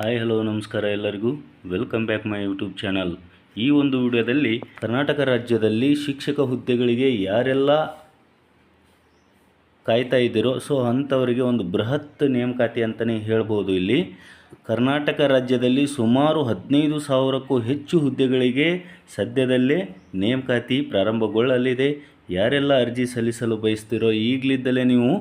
Hi, hello, ನಮಸ್ಕಾರ ಎಲ್ಲರಿಗೂ. Welcome back my YouTube channel ಈ ಒಂದು ವಿಡಿಯೋದಲ್ಲಿ ಕರ್ನಾಟಕ ರಾಜ್ಯದಲ್ಲಿ ಶಿಕ್ಷಕ ಹುದ್ದೆಗಳಿಗೆ ಯಾರೆಲ್ಲ ಕಾಯ್ತಾ ಇದ್ದೀರೋ, ಸೊ ಅಂಥವರಿಗೆ ಒಂದು ಬೃಹತ್ ನೇಮಕಾತಿ ಅಂತಲೇ ಹೇಳ್ಬೋದು ಇಲ್ಲಿ. ಕರ್ನಾಟಕ ರಾಜ್ಯದಲ್ಲಿ ಸುಮಾರು ಹದಿನೈದು ಸಾವಿರಕ್ಕೂ ಹೆಚ್ಚು ಹುದ್ದೆಗಳಿಗೆ ಸದ್ಯದಲ್ಲೇ ನೇಮಕಾತಿ ಪ್ರಾರಂಭಗೊಳ್ಳಲಿದೆ. ಯಾರೆಲ್ಲ ಅರ್ಜಿ ಸಲ್ಲಿಸಲು ಬಯಸ್ತಿರೋ ಈಗಲಿದ್ದಲೇ ನೀವು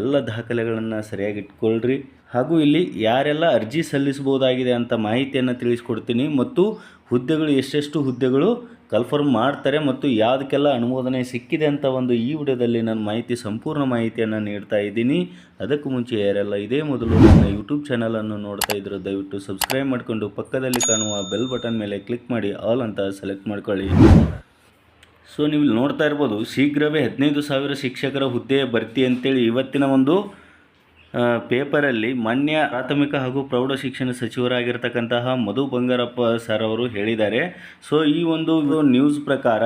ಎಲ್ಲ ದಾಖಲೆಗಳನ್ನು ಸರಿಯಾಗಿ ಇಟ್ಕೊಳ್ರಿ. ಹಾಗೂ ಇಲ್ಲಿ ಯಾರೆಲ್ಲ ಅರ್ಜಿ ಸಲ್ಲಿಸಬಹುದಾಗಿದೆ ಅಂತ ಮಾಹಿತಿಯನ್ನು ತಿಳಿಸ್ಕೊಡ್ತೀನಿ. ಮತ್ತು ಹುದ್ದೆಗಳು, ಎಷ್ಟೆಷ್ಟು ಹುದ್ದೆಗಳು ಕನ್ಫರ್ಮ್ ಮಾಡ್ತಾರೆ ಮತ್ತು ಯಾವುದಕ್ಕೆಲ್ಲ ಅನುಮೋದನೆ ಸಿಕ್ಕಿದೆ ಅಂತ ಒಂದು ಈ ವಿಡಿಯೋದಲ್ಲಿ ನಾನು ಮಾಹಿತಿ, ಸಂಪೂರ್ಣ ಮಾಹಿತಿಯನ್ನು ನೀಡ್ತಾ ಇದ್ದೀನಿ. ಅದಕ್ಕೂ ಮುಂಚೆ ಯಾರೆಲ್ಲ ಇದೇ ಮೊದಲು ನನ್ನ ಯೂಟ್ಯೂಬ್ ಚಾನಲನ್ನು ನೋಡ್ತಾ ಇದ್ರು ದಯವಿಟ್ಟು ಸಬ್ಸ್ಕ್ರೈಬ್ ಮಾಡಿಕೊಂಡು ಪಕ್ಕದಲ್ಲಿ ಕಾಣುವ ಬೆಲ್ ಬಟನ್ ಮೇಲೆ ಕ್ಲಿಕ್ ಮಾಡಿ ಆಲ್ ಅಂತ ಸೆಲೆಕ್ಟ್ ಮಾಡ್ಕೊಳ್ಳಿ. ಸೊ ನೀವು ನೋಡ್ತಾ ಇರ್ಬೋದು, ಶೀಘ್ರವೇ ಹದಿನೈದು ಸಾವಿರ ಶಿಕ್ಷಕರ ಹುದ್ದೆ ಭರ್ತಿ ಅಂತೇಳಿ ಇವತ್ತಿನ ಒಂದು ಪೇಪರಲ್ಲಿ ಮಾನ್ಯ ಪ್ರಾಥಮಿಕ ಹಾಗೂ ಪ್ರೌಢ ಶಿಕ್ಷಣ ಸಚಿವರಾಗಿರ್ತಕ್ಕಂತಹ ಮಧು ಬಂಗಾರಪ್ಪ ಸರ್ ಅವರು ಹೇಳಿದ್ದಾರೆ. ಸೊ ಈ ಒಂದು ನ್ಯೂಸ್ ಪ್ರಕಾರ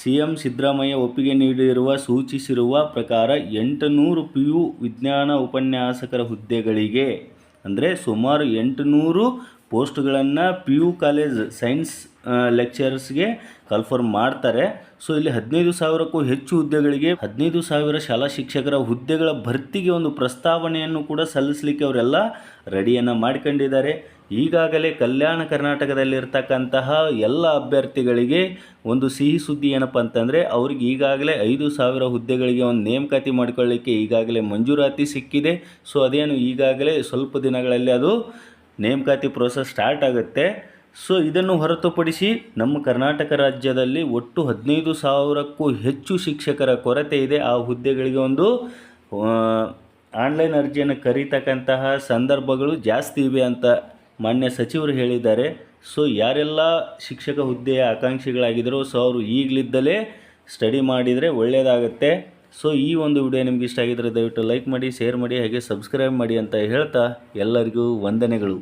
ಸಿ ಎಂ ಸಿದ್ದರಾಮಯ್ಯ ಒಪ್ಪಿಗೆ ನೀಡಿರುವ, ಸೂಚಿಸಿರುವ ಪ್ರಕಾರ ಎಂಟುನೂರು ಪಿ ಯು ವಿಜ್ಞಾನ ಉಪನ್ಯಾಸಕರ ಹುದ್ದೆಗಳಿಗೆ, ಅಂದರೆ ಸುಮಾರು ಎಂಟುನೂರು ಪೋಸ್ಟ್ಗಳನ್ನು ಪಿ ಯು ಕಾಲೇಜ್ ಸೈನ್ಸ್ ಲೆಕ್ಚರರ್ಸ್ಗೆ ಕನ್ಫರ್ಮ್ ಮಾಡ್ತಾರೆ. ಸೊ, ಇಲ್ಲಿ ಹದಿನೈದು ಸಾವಿರಕ್ಕೂ ಹೆಚ್ಚು ಹುದ್ದೆಗಳಿಗೆ, ಹದಿನೈದು ಸಾವಿರ ಶಾಲಾ ಶಿಕ್ಷಕರ ಹುದ್ದೆಗಳ ಭರ್ತಿಗೆ ಒಂದು ಪ್ರಸ್ತಾವನೆಯನ್ನು ಕೂಡ ಸಲ್ಲಿಸಲಿಕ್ಕೆ ಅವರೆಲ್ಲ ರೆಡಿಯನ್ನು ಮಾಡ್ಕೊಂಡಿದ್ದಾರೆ. ಈಗಾಗಲೇ ಕಲ್ಯಾಣ ಕರ್ನಾಟಕದಲ್ಲಿರ್ತಕ್ಕಂತಹ ಎಲ್ಲ ಅಭ್ಯರ್ಥಿಗಳಿಗೆ ಒಂದು ಸಿಹಿ ಸುದ್ದಿ ಏನಪ್ಪ ಅಂತಂದರೆ, ಅವ್ರಿಗೆ ಈಗಾಗಲೇ ಐದು ಸಾವಿರ ಹುದ್ದೆಗಳಿಗೆ ಒಂದು ನೇಮಕಾತಿ ಮಾಡ್ಕೊಳ್ಳಿಕ್ಕೆ ಈಗಾಗಲೇ ಮಂಜೂರಾತಿ ಸಿಕ್ಕಿದೆ. ಸೊ, ಅದೇನು ಈಗಾಗಲೇ ಸ್ವಲ್ಪ ದಿನಗಳಲ್ಲಿ ಅದು ನೇಮಕಾತಿ ಪ್ರೋಸೆಸ್ ಸ್ಟಾರ್ಟ್ ಆಗುತ್ತೆ. ಸೊ ಇದನ್ನು ಹೊರತುಪಡಿಸಿ ನಮ್ಮ ಕರ್ನಾಟಕ ರಾಜ್ಯದಲ್ಲಿ ಒಟ್ಟು ಹದಿನೈದು ಸಾವಿರಕ್ಕೂ ಹೆಚ್ಚು ಶಿಕ್ಷಕರ ಕೊರತೆ ಇದೆ. ಆ ಹುದ್ದೆಗಳಿಗೆ ಒಂದು ಆನ್ಲೈನ್ ಅರ್ಜಿಯನ್ನು ಕರೀತಕ್ಕಂತಹ ಸಂದರ್ಭಗಳು ಜಾಸ್ತಿ ಇವೆ ಅಂತ ಮಾನ್ಯ ಸಚಿವರು ಹೇಳಿದ್ದಾರೆ. ಸೊ ಯಾರೆಲ್ಲ ಶಿಕ್ಷಕ ಹುದ್ದೆಯ ಆಕಾಂಕ್ಷಿಗಳಾಗಿದ್ದರೋ ಸೊ ಅವರು ಈಗಲಿದ್ದಲೇ ಸ್ಟಡಿ ಮಾಡಿದರೆ ಒಳ್ಳೆಯದಾಗುತ್ತೆ ಸೊ ಈ ಒಂದು ವಿಡಿಯೋ ನಿಮಗೆ ಇಷ್ಟ ಆಗಿದ್ದರೆ ದಯವಿಟ್ಟು ಲೈಕ್ ಮಾಡಿ ಶೇರ್ ಮಾಡಿ, ಹಾಗೆ ಸಬ್ಸ್ಕ್ರೈಬ್ ಮಾಡಿ ಅಂತ ಹೇಳ್ತಾ ಎಲ್ಲರಿಗೂ ವಂದನೆಗಳು.